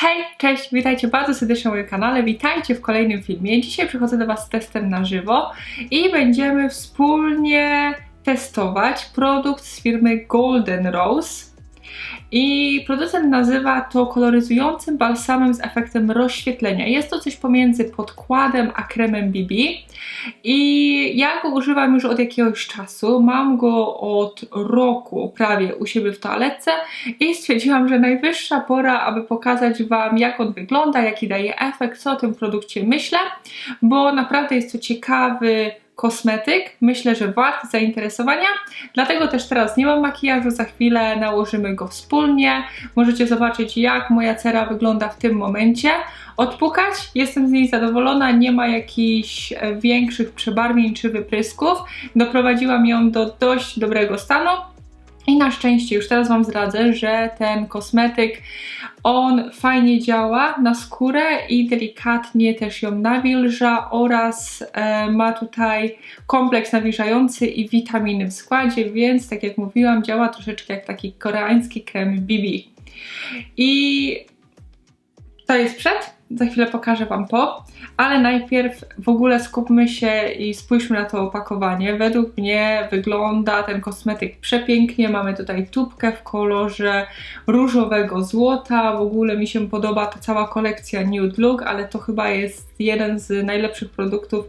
Hej, cześć, witajcie bardzo serdecznie na moim kanale, witajcie w kolejnym filmie. Dzisiaj przychodzę do Was z testem na żywo i będziemy wspólnie testować produkt z firmy Golden Rose. I producent nazywa to koloryzującym balsamem z efektem rozświetlenia. Jest to coś pomiędzy podkładem a kremem BB. I ja go używam już od jakiegoś czasu. Mam go od roku prawie u siebie w toaletce i stwierdziłam, że najwyższa pora, aby pokazać Wam, jak on wygląda, jaki daje efekt, co o tym produkcie myślę, bo naprawdę jest to ciekawy kosmetyk. Myślę, że wart zainteresowania. Dlatego też teraz nie mam makijażu, za chwilę nałożymy go wspólnie. Możecie zobaczyć, jak moja cera wygląda w tym momencie. Odpukać, jestem z niej zadowolona, nie ma jakichś e, większych przebarwień czy wyprysków. Doprowadziłam ją do dość dobrego stanu. I na szczęście już teraz Wam zdradzę, że ten kosmetyk on fajnie działa na skórę i delikatnie też ją nawilża oraz e, ma tutaj kompleks nawilżający i witaminy w składzie, więc tak jak mówiłam, działa troszeczkę jak taki koreański krem BB. I to jest przed, za chwilę pokażę Wam po, ale najpierw w ogóle skupmy się i spójrzmy na to opakowanie. Według mnie wygląda ten kosmetyk przepięknie. Mamy tutaj tubkę w kolorze różowego złota. W ogóle mi się podoba ta cała kolekcja Nude Look, ale to chyba jest jeden z najlepszych produktów,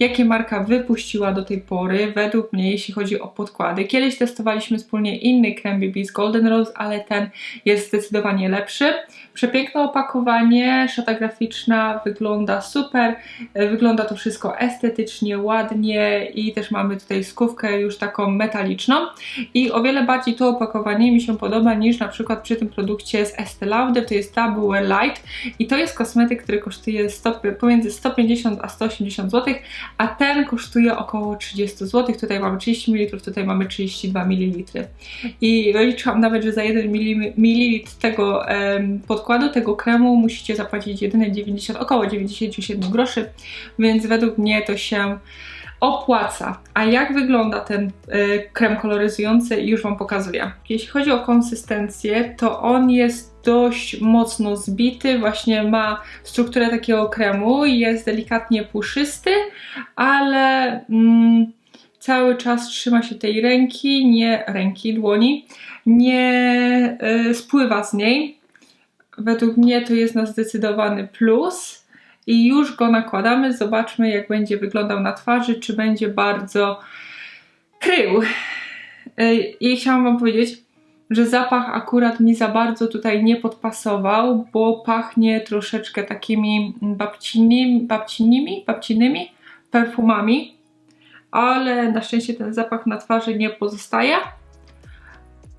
jakie marka wypuściła do tej pory, według mnie, jeśli chodzi o podkłady. Kiedyś testowaliśmy wspólnie inny krem BB z Golden Rose, ale ten jest zdecydowanie lepszy. Przepiękne opakowanie, szata graficzna wygląda super, wygląda to wszystko estetycznie, ładnie i też mamy tutaj skówkę już taką metaliczną i o wiele bardziej to opakowanie mi się podoba niż na przykład przy tym produkcie z Estee Lauder, to jest Double Light i to jest kosmetyk, który kosztuje 100, pomiędzy 150 a 180 zł, a ten kosztuje około 30 zł, tutaj mamy 30 ml, tutaj mamy 32 ml i liczyłam nawet, że za 1 ml tego podkładu, tego kremu musicie zapłacić jedynie 90, około 97 groszy, więc według mnie to się opłaca. A jak wygląda ten y, krem koloryzujący już Wam pokazuję. Jeśli chodzi o konsystencję, to on jest dość mocno zbity, właśnie ma strukturę takiego kremu, jest delikatnie puszysty, ale mm, cały czas trzyma się tej ręki, nie ręki, dłoni, nie y, spływa z niej. Według mnie to jest na zdecydowany plus i już go nakładamy. Zobaczmy, jak będzie wyglądał na twarzy, czy będzie bardzo krył. Y, I chciałam Wam powiedzieć, że zapach akurat mi za bardzo tutaj nie podpasował, bo pachnie troszeczkę takimi babcini, babcinimi, babcinymi perfumami, ale na szczęście ten zapach na twarzy nie pozostaje.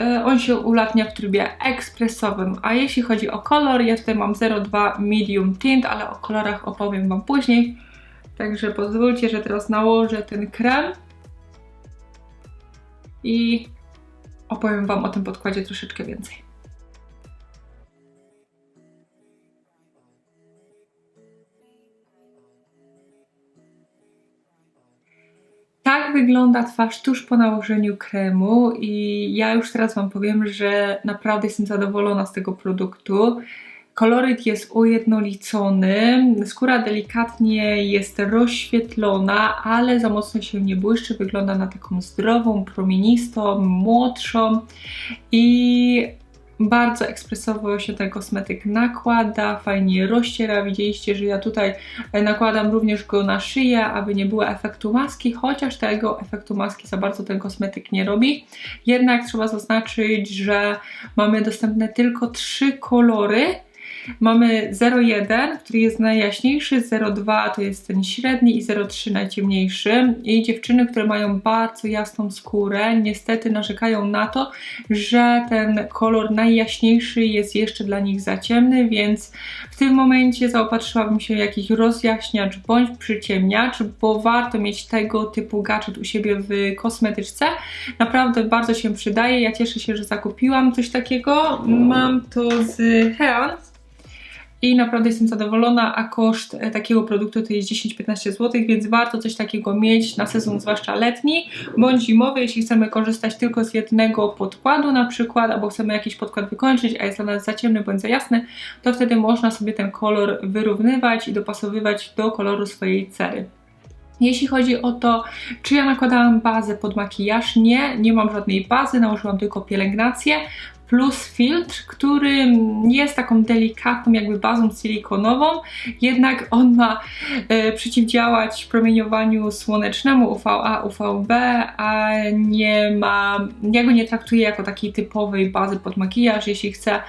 E, on się ulatnia w trybie ekspresowym, a jeśli chodzi o kolor, ja tutaj mam 02 Medium Tint, ale o kolorach opowiem Wam później. Także pozwólcie, że teraz nałożę ten krem i opowiem Wam o tym podkładzie troszeczkę więcej. Tak wygląda twarz tuż po nałożeniu kremu i ja już teraz Wam powiem, że naprawdę jestem zadowolona z tego produktu. Koloryt jest ujednolicony, skóra delikatnie jest rozświetlona, ale za mocno się nie błyszczy, wygląda na taką zdrową, promienistą, młodszą i bardzo ekspresowo się ten kosmetyk nakłada, fajnie rozciera. Widzieliście, że ja tutaj e, nakładam również go na szyję, aby nie było efektu maski, chociaż tego efektu maski za bardzo ten kosmetyk nie robi. Jednak trzeba zaznaczyć, że mamy dostępne tylko trzy kolory Mamy 0,1, który jest najjaśniejszy, 0,2 to jest ten średni i 0,3 najciemniejszy. I dziewczyny, które mają bardzo jasną skórę, niestety narzekają na to, że ten kolor najjaśniejszy jest jeszcze dla nich za ciemny, więc w tym momencie zaopatrzyłabym się jakiś rozjaśniacz bądź przyciemniacz, bo warto mieć tego typu gadżet u siebie w kosmetyczce. Naprawdę bardzo się przydaje. Ja cieszę się, że zakupiłam coś takiego. Mam to z Heon i naprawdę jestem zadowolona, a koszt e, takiego produktu to jest 10-15 zł, więc warto coś takiego mieć na sezon, zwłaszcza letni bądź zimowy, jeśli chcemy korzystać tylko z jednego podkładu na przykład, albo chcemy jakiś podkład wykończyć, a jest dla nas za ciemny bądź za jasny, to wtedy można sobie ten kolor wyrównywać i dopasowywać do koloru swojej cery. Jeśli chodzi o to, czy ja nakładałam bazę pod makijaż, nie, nie mam żadnej bazy, nałożyłam tylko pielęgnację plus filtr, który jest taką delikatną jakby bazą silikonową, jednak on ma e, przeciwdziałać promieniowaniu słonecznemu UVA, UVB, a nie ma, ja go nie traktuję jako takiej typowej bazy pod makijaż, jeśli chcę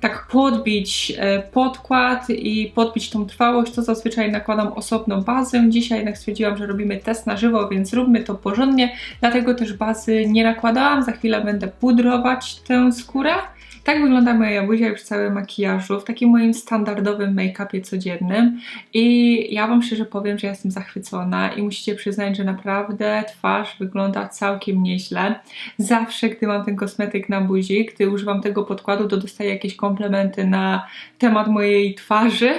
tak podbić e, podkład i podbić tą trwałość, to zazwyczaj nakładam osobną bazę. Dzisiaj jednak stwierdziłam, że robimy test na żywo, więc róbmy to porządnie, dlatego też bazy nie nakładałam, za chwilę będę pudrować tę skórę. Tak wygląda moja buzia już w całym makijażu, w takim moim standardowym make-upie codziennym i ja Wam szczerze powiem, że jestem zachwycona i musicie przyznać, że naprawdę twarz wygląda całkiem nieźle. Zawsze, gdy mam ten kosmetyk na buzi, gdy używam tego podkładu, to dostaję jakieś komplementy na temat mojej twarzy,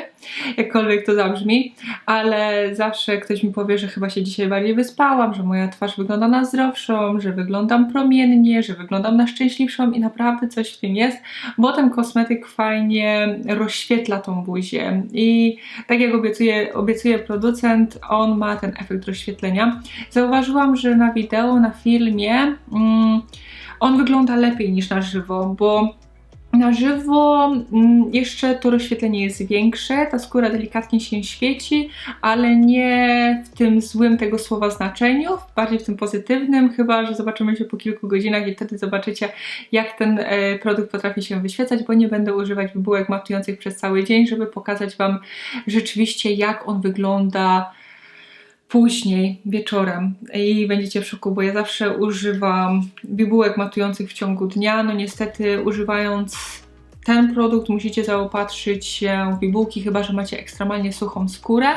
jakkolwiek to zabrzmi, ale zawsze ktoś mi powie, że chyba się dzisiaj bardziej wyspałam, że moja twarz wygląda na zdrowszą, że wyglądam promiennie, że wyglądam na szczęśliwszą i naprawdę coś w tym jest, bo ten kosmetyk fajnie rozświetla tą buzię i tak jak obiecuje, obiecuje producent, on ma ten efekt rozświetlenia. Zauważyłam, że na wideo, na filmie mm, on wygląda lepiej niż na żywo, bo na żywo mm, jeszcze to rozświetlenie jest większe, ta skóra delikatnie się świeci, ale nie w tym złym tego słowa znaczeniu, bardziej w tym pozytywnym, chyba że zobaczymy się po kilku godzinach i wtedy zobaczycie, jak ten e, produkt potrafi się wyświecać, bo nie będę używać bibułek matujących przez cały dzień, żeby pokazać Wam rzeczywiście, jak on wygląda później, wieczorem i będziecie w szoku, bo ja zawsze używam bibułek matujących w ciągu dnia. No niestety używając ten produkt musicie zaopatrzyć się w bibułki, chyba że macie ekstremalnie suchą skórę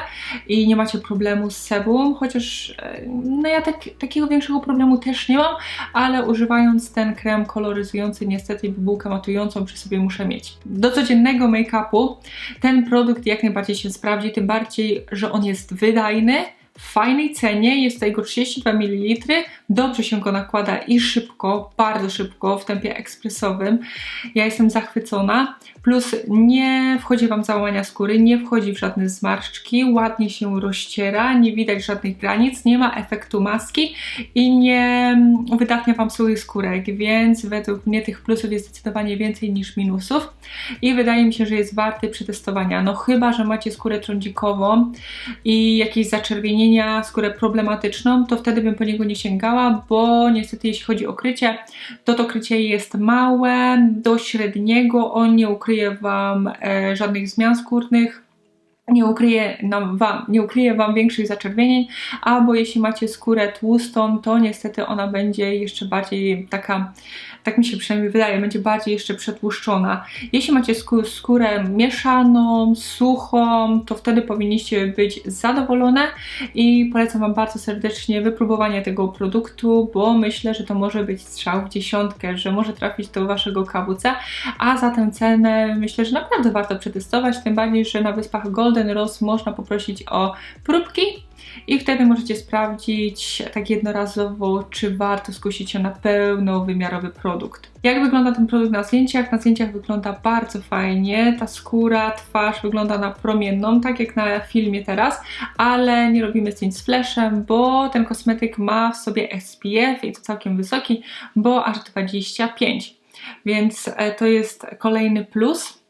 i nie macie problemu z sebum, chociaż e, no ja tak, takiego większego problemu też nie mam, ale używając ten krem koloryzujący, niestety bibułkę matującą przy sobie muszę mieć. Do codziennego make-upu ten produkt jak najbardziej się sprawdzi, tym bardziej, że on jest wydajny, w fajnej cenie, jest to jego 32 ml, dobrze się go nakłada i szybko, bardzo szybko, w tempie ekspresowym. Ja jestem zachwycona, plus nie wchodzi Wam załamania skóry, nie wchodzi w żadne zmarszczki, ładnie się rozciera, nie widać żadnych granic, nie ma efektu maski i nie wydatnia Wam suchych skórek, więc według mnie tych plusów jest zdecydowanie więcej niż minusów i wydaje mi się, że jest warty przetestowania. No chyba, że macie skórę trądzikową i jakieś zaczerwienie skórę problematyczną, to wtedy bym po niego nie sięgała, bo niestety jeśli chodzi o krycie, to to krycie jest małe, do średniego, on nie ukryje Wam e, żadnych zmian skórnych, nie ukryje, nam wam, nie ukryje Wam większych zaczerwienień, albo jeśli macie skórę tłustą, to niestety ona będzie jeszcze bardziej taka, tak mi się przynajmniej wydaje, będzie bardziej jeszcze przetłuszczona. Jeśli macie skórę mieszaną, suchą, to wtedy powinniście być zadowolone i polecam Wam bardzo serdecznie wypróbowanie tego produktu, bo myślę, że to może być strzał w dziesiątkę, że może trafić do Waszego KWC, a za tę cenę myślę, że naprawdę warto przetestować, tym bardziej, że na Wyspach Gold Golden Rose można poprosić o próbki i wtedy możecie sprawdzić tak jednorazowo, czy warto skusić się na pełnowymiarowy produkt. Jak wygląda ten produkt na zdjęciach? Na zdjęciach wygląda bardzo fajnie. Ta skóra, twarz wygląda na promienną, tak jak na filmie teraz, ale nie robimy zdjęć z flashem, bo ten kosmetyk ma w sobie SPF i to całkiem wysoki, bo aż 25. Więc e, to jest kolejny plus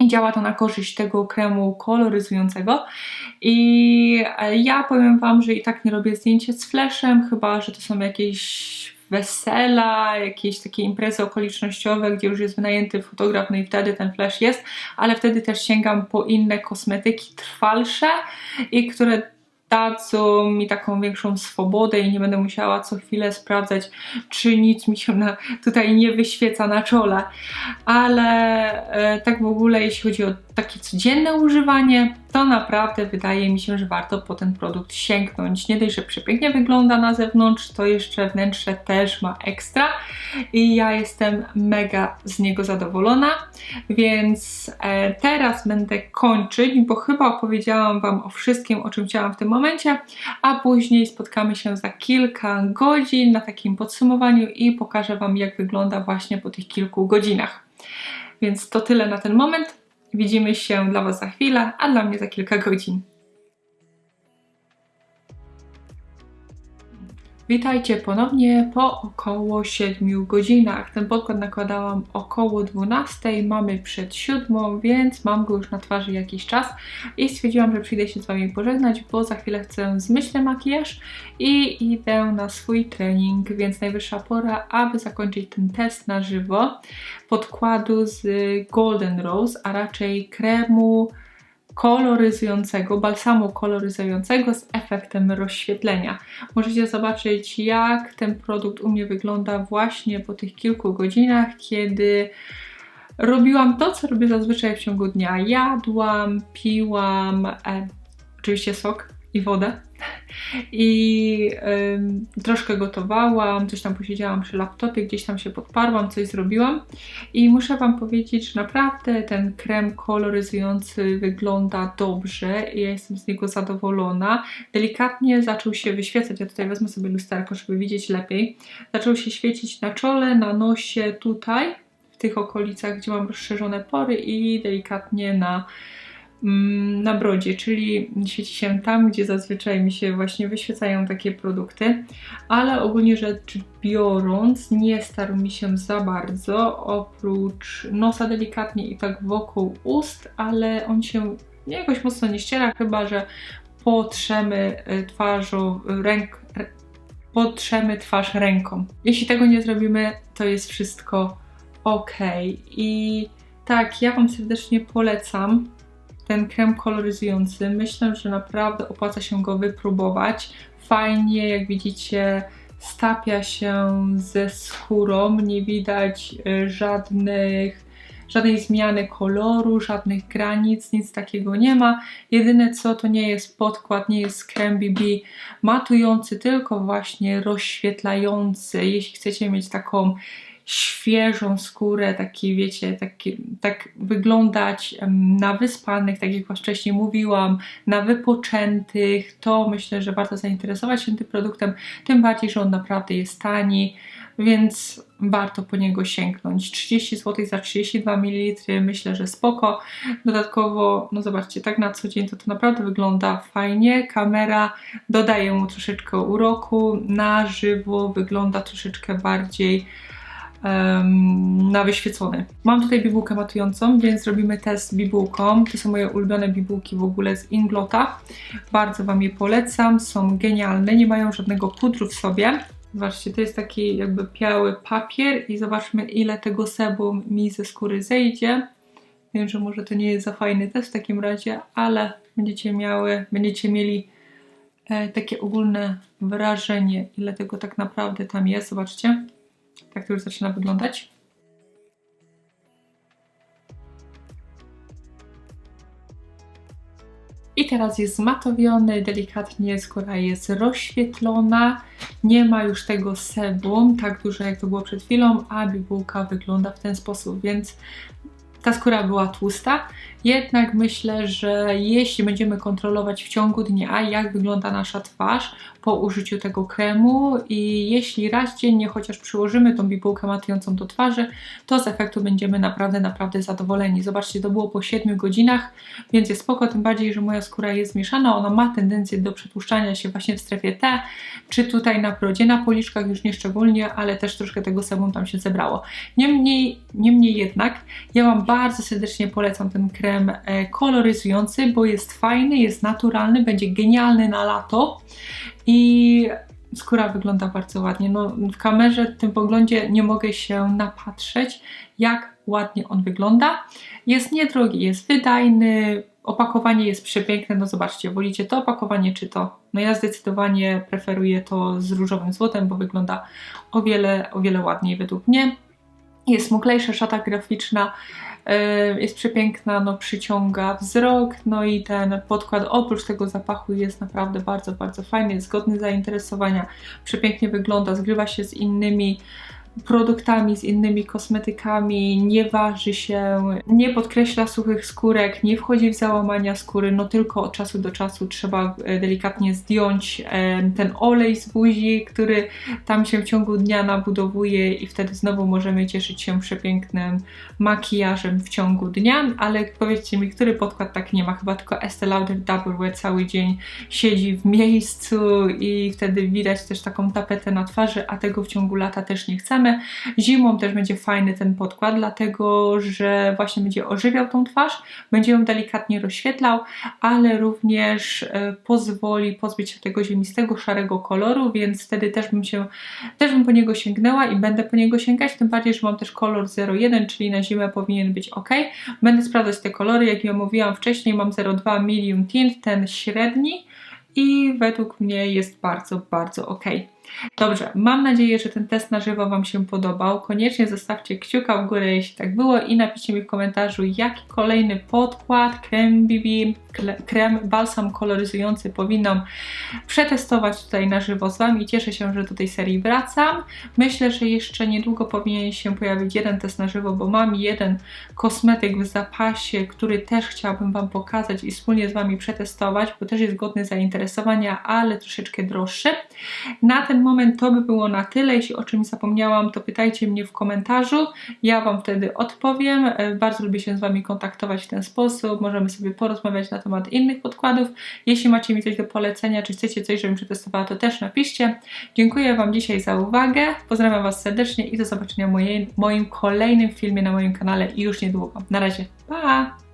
i działa to na korzyść tego kremu koloryzującego. I e, ja powiem Wam, że i tak nie robię zdjęcia z flashem, chyba że to są jakieś wesela, jakieś takie imprezy okolicznościowe, gdzie już jest wynajęty fotograf, no i wtedy ten flash jest, ale wtedy też sięgam po inne kosmetyki trwalsze i które dadzą mi taką większą swobodę i nie będę musiała co chwilę sprawdzać, czy nic mi się na, tutaj nie wyświeca na czole. Ale e, tak w ogóle, jeśli chodzi o takie codzienne używanie, to naprawdę wydaje mi się, że warto po ten produkt sięgnąć. Nie dość, że przepięknie wygląda na zewnątrz, to jeszcze wnętrze też ma ekstra i ja jestem mega z niego zadowolona, więc e, teraz będę kończyć, bo chyba opowiedziałam Wam o wszystkim, o czym chciałam w tym momencie, a później spotkamy się za kilka godzin na takim podsumowaniu i pokażę Wam, jak wygląda właśnie po tych kilku godzinach. Więc to tyle na ten moment. Widzimy się dla Was za chwilę, a dla mnie za kilka godzin. Witajcie ponownie po około 7 godzinach. Ten podkład nakładałam około 12, mamy przed 7, więc mam go już na twarzy jakiś czas i stwierdziłam, że przyjdę się z Wami pożegnać, bo za chwilę chcę zmyślę makijaż i idę na swój trening, więc najwyższa pora, aby zakończyć ten test na żywo podkładu z Golden Rose, a raczej kremu koloryzującego, balsamu koloryzującego z efektem rozświetlenia. Możecie zobaczyć, jak ten produkt u mnie wygląda właśnie po tych kilku godzinach, kiedy robiłam to, co robię zazwyczaj w ciągu dnia. Jadłam, piłam, e, oczywiście sok i wodę i y, troszkę gotowałam, coś tam posiedziałam przy laptopie, gdzieś tam się podparłam, coś zrobiłam i muszę Wam powiedzieć, że naprawdę ten krem koloryzujący wygląda dobrze i ja jestem z niego zadowolona. Delikatnie zaczął się wyświecać, ja tutaj wezmę sobie lusterko, żeby widzieć lepiej. Zaczął się świecić na czole, na nosie, tutaj, w tych okolicach, gdzie mam rozszerzone pory i delikatnie na na brodzie, czyli świeci się tam, gdzie zazwyczaj mi się właśnie wyświecają takie produkty, ale ogólnie rzecz biorąc nie starł mi się za bardzo, oprócz nosa delikatnie i tak wokół ust, ale on się jakoś mocno nie ściera, chyba że potrzemy y, twarzą, ręk, potrzemy twarz ręką. Jeśli tego nie zrobimy, to jest wszystko ok. I tak, ja Wam serdecznie polecam ten krem koloryzujący. Myślę, że naprawdę opłaca się go wypróbować. Fajnie, jak widzicie, stapia się ze skórą, nie widać y, żadnych żadnej zmiany koloru, żadnych granic, nic takiego nie ma. Jedyne co to nie jest podkład, nie jest krem BB matujący, tylko właśnie rozświetlający. Jeśli chcecie mieć taką świeżą skórę, taki wiecie, taki, tak wyglądać na wyspanych, tak jak wcześniej mówiłam, na wypoczętych, to myślę, że warto zainteresować się tym produktem, tym bardziej, że on naprawdę jest tani, więc warto po niego sięgnąć. 30 zł za 32 ml, myślę, że spoko. Dodatkowo, no zobaczcie, tak na co dzień to to naprawdę wygląda fajnie. Kamera dodaje mu troszeczkę uroku, na żywo wygląda troszeczkę bardziej na wyświecony. Mam tutaj bibułkę matującą, więc zrobimy test bibułką. To są moje ulubione bibułki w ogóle z Inglota. Bardzo Wam je polecam, są genialne, nie mają żadnego pudru w sobie. Zobaczcie, to jest taki jakby biały papier i zobaczmy ile tego sebum mi ze skóry zejdzie. Wiem, że może to nie jest za fajny test w takim razie, ale będziecie miały, będziecie mieli e, takie ogólne wrażenie, ile tego tak naprawdę tam jest. Zobaczcie. Tak to już zaczyna wyglądać. I teraz jest zmatowiony, delikatnie skóra jest rozświetlona, nie ma już tego sebum, tak dużo jak to było przed chwilą, a bibułka wygląda w ten sposób, więc ta skóra była tłusta, jednak myślę, że jeśli będziemy kontrolować w ciągu dnia, jak wygląda nasza twarz po użyciu tego kremu i jeśli raz dziennie chociaż przyłożymy tą bibułkę matującą do twarzy, to z efektu będziemy naprawdę, naprawdę zadowoleni. Zobaczcie, to było po 7 godzinach, więc jest spoko, tym bardziej, że moja skóra jest mieszana, ona ma tendencję do przetłuszczania się właśnie w strefie T, czy tutaj na brodzie, na policzkach już nie szczególnie, ale też troszkę tego sebum tam się zebrało. Niemniej, niemniej jednak, ja Wam bardzo serdecznie polecam ten krem e, koloryzujący, bo jest fajny, jest naturalny, będzie genialny na lato i skóra wygląda bardzo ładnie. No, w kamerze, w tym poglądzie nie mogę się napatrzeć, jak ładnie on wygląda. Jest niedrogi, jest wydajny, opakowanie jest przepiękne. No zobaczcie, wolicie to opakowanie czy to? No ja zdecydowanie preferuję to z różowym złotem, bo wygląda o wiele, o wiele ładniej według mnie. Jest smuklejsza szata graficzna, jest przepiękna, no przyciąga wzrok, no i ten podkład oprócz tego zapachu jest naprawdę bardzo, bardzo fajny, jest godny zainteresowania, przepięknie wygląda, zgrywa się z innymi produktami, z innymi kosmetykami, nie waży się, nie podkreśla suchych skórek, nie wchodzi w załamania skóry, no tylko od czasu do czasu trzeba e, delikatnie zdjąć e, ten olej z buzi, który tam się w ciągu dnia nabudowuje i wtedy znowu możemy cieszyć się przepięknym makijażem w ciągu dnia, ale powiedzcie mi, który podkład tak nie ma, chyba tylko Estee Lauder Double Wear cały dzień siedzi w miejscu i wtedy widać też taką tapetę na twarzy, a tego w ciągu lata też nie chcemy. Zimą też będzie fajny ten podkład, dlatego że właśnie będzie ożywiał tą twarz, będzie ją delikatnie rozświetlał, ale również e, pozwoli pozbyć się tego ziemistego, szarego koloru, więc wtedy też bym się, też bym po niego sięgnęła i będę po niego sięgać, tym bardziej, że mam też kolor 01, czyli na zimę powinien być ok. Będę sprawdzać te kolory, jak ja mówiłam wcześniej, mam 02 Medium Tint, ten średni i według mnie jest bardzo, bardzo ok. Dobrze, mam nadzieję, że ten test na żywo Wam się podobał. Koniecznie zostawcie kciuka w górę, jeśli tak było i napiszcie mi w komentarzu, jaki kolejny podkład, krem BB, krem, balsam koloryzujący powinnam przetestować tutaj na żywo z Wami. Cieszę się, że do tej serii wracam. Myślę, że jeszcze niedługo powinien się pojawić jeden test na żywo, bo mam jeden kosmetyk w zapasie, który też chciałabym Wam pokazać i wspólnie z Wami przetestować, bo też jest godny zainteresowania, ale troszeczkę droższy. Na ten moment to by było na tyle. Jeśli o czymś zapomniałam, to pytajcie mnie w komentarzu. Ja Wam wtedy odpowiem. E, bardzo lubię się z Wami kontaktować w ten sposób. Możemy sobie porozmawiać na temat innych podkładów. Jeśli macie mi coś do polecenia, czy chcecie coś, żebym przetestowała, to też napiszcie. Dziękuję Wam dzisiaj za uwagę. Pozdrawiam Was serdecznie i do zobaczenia w moim kolejnym filmie na moim kanale już niedługo. Na razie. Pa!